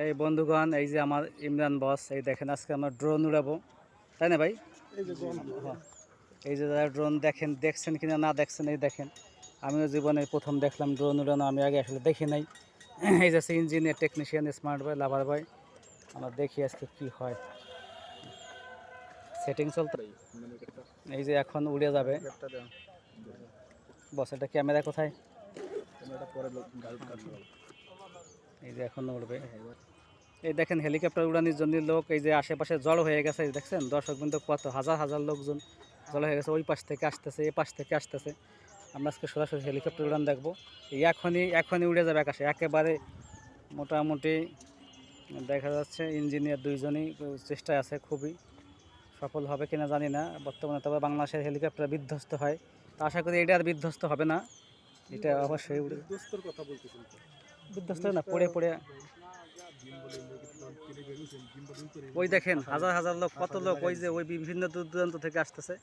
এই বন্ধুগণ এই যে আমার ইমরান বস এই দেখেন আজকে আমরা ড্রোন উড়াবো। তাই না ভাই? এই যে হ্যাঁ। এই যে যারা ড্রোন দেখেন দেখছেন কিনা না দেখছেন এই দেখেন। আমিও জীবনে প্রথম দেখলাম ড্রোন উড়ানো আমি আগে আসলে দেখি নাই। এই যে আছে engineer technician smart boy lover boy আমরা দেখি আজকে কি হয়। সেটিং চলতে এই যে এখন উড়ে যাবে। বস এটা ক্যামেরা কোথায়? এই যে এখন উড়বে। এই দেখেন হেলিকপ্টার উড়ানোর জন্য লোক, এই যে আশেপাশে জড় হয়ে গেছে দেখছেন? দর্শক বিন্দু, কত হাজার হাজার লোকজন জড়ো হয়ে গেছে, ওই পাশ থেকে আসতেছে এই পাশ থেকে আসতেছে। আমরা আজকে সরাসরি হেলিকপ্টার উড়ান দেখব। এই এখনই এখনই উড়ে যাবে আকাশে। একেবারে মোটামুটি দেখা যাচ্ছে ইঞ্জিনিয়ার দুইজনই চেষ্টায় আছে, খুবই সফল হবে কিনা জানি না। বর্তমানে তবে বাংলাদেশের হেলিকপ্টার বিধ্বস্ত হয়। তো আশা করি এটা আর বিধ্বস্ত হবে না। এটা অবশ্যই কথা বলতেছেন তো। বিধ্বস্ত না পড়ে পড়ে। ওই দেখেন হাজার হাজার লোক কত লোক ওই যে ওই বিভিন্ন দূর দূরান্ত থেকে আসতেছে।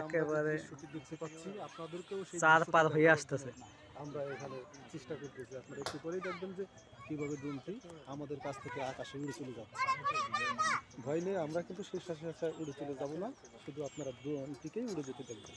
একেবারে চার পার হয়ে আসতেছে। আমরা এখানে চেষ্টা করতেছি। আপনারা একটু পরেই দেখবেন যে কীভাবে ড্রোনটি আমাদের কাছ থেকে আকাশে উড়ে চলে যাচ্ছে। ভয় নেই আমরা কিন্তু শেষে উড়ে চলে যাব না। শুধু আপনারা ড্রোনটিকেই উড়ে যেতে দেখবেন।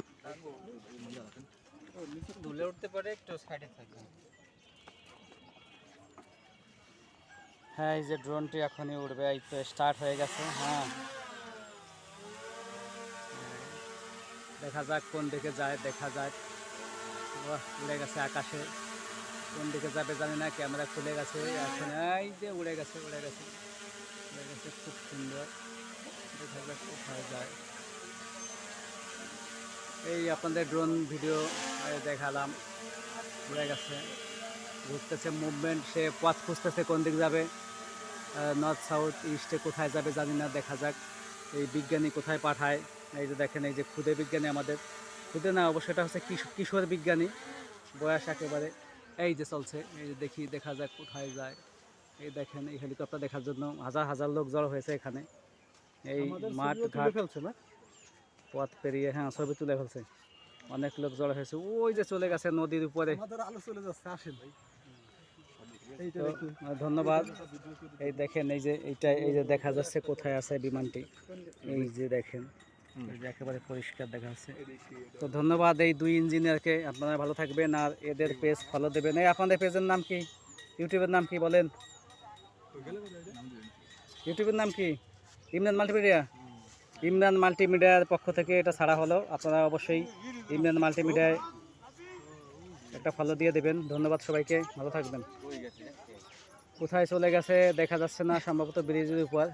দুলে উঠতে পারে একটু সাইডে থাকবে হ্যাঁ এই যে ড্রোনটি এখনই উড়বে এই তো স্টার্ট হয়ে গেছে হ্যাঁ। দেখা যাক কোন দিকে যায় দেখা যাক। বাহ, উড়ে গেছে আকাশে। কোন দিকে যাবে জানি না ক্যামেরা খুলে গেছে এখন এই যে উড়ে গেছে উড়ে গেছে। উড়ে গেছে খুব সুন্দর। দেখা যাক কোথায় যায়। এই আপনাদের ড্রোন ভিডিও দেখালাম। ঘুরে গেছে। ঘুরতেছে মুভমেন্ট সে পথ খুঁজতেছে কোন দিক যাবে। নর্থ সাউথ ইস্টে কোথায় যাবে জানি না দেখা যাক। এই বিজ্ঞানী কোথায় পাঠায়? এই যে দেখেন এই যে ক্ষুদে বিজ্ঞানী আমাদের। ক্ষুদে না অবশ্য এটা হচ্ছে কিশো- কিশোর বিজ্ঞানী। বয়স একেবারে এই যে চলছে। এই যে দেখি দেখা যাক কোথায় যায়। এই দেখেন এই হেলিকপ্টার দেখার জন্য হাজার হাজার লোক জড়ো হয়েছে এখানে। এই মাঠ ঘাট ফেলছে না? পথ পেরিয়ে হ্যাঁ ছবি তুলে ফেলছে। অনেক লোক জড়ো হয়েছে। ওই যে চলে গেছে নদীর উপরে। আমাদের আলো চলে যাচ্ছে আসেন ভাই। এইটা তো দেখুন। আহ, ধন্যবাদ। এই দেখেন এই যে এইটা এই যে দেখা যাচ্ছে কোথায় আছে বিমানটি। এই যে দেখেন একেবারে পরিষ্কার দেখা যাচ্ছে। তো ধন্যবাদ এই দুই ইঞ্জিনিয়ারকে। আপনারা ভালো থাকবেন আর এদের পেজ ফলো দেবেন। এই আপনাদের পেজের নাম কি? ইউটিউবের নাম কি বলেন? ইউটিউবের নাম কি? ইমরান মাল্টিমিডিয়া? ইমরান মাল্টিমিডিয়ার পক্ষ থেকে এটা ছাড়া হলো। আপনারা অবশ্যই ইমরান মাল্টিমিডিয়ায় একটা ফলো দিয়ে দেবেন। ধন্যবাদ সবাইকে। ভালো থাকবেন। কোথায় চলে গেছে দেখা যাচ্ছে না সম্ভবত ব্রিজের উপর।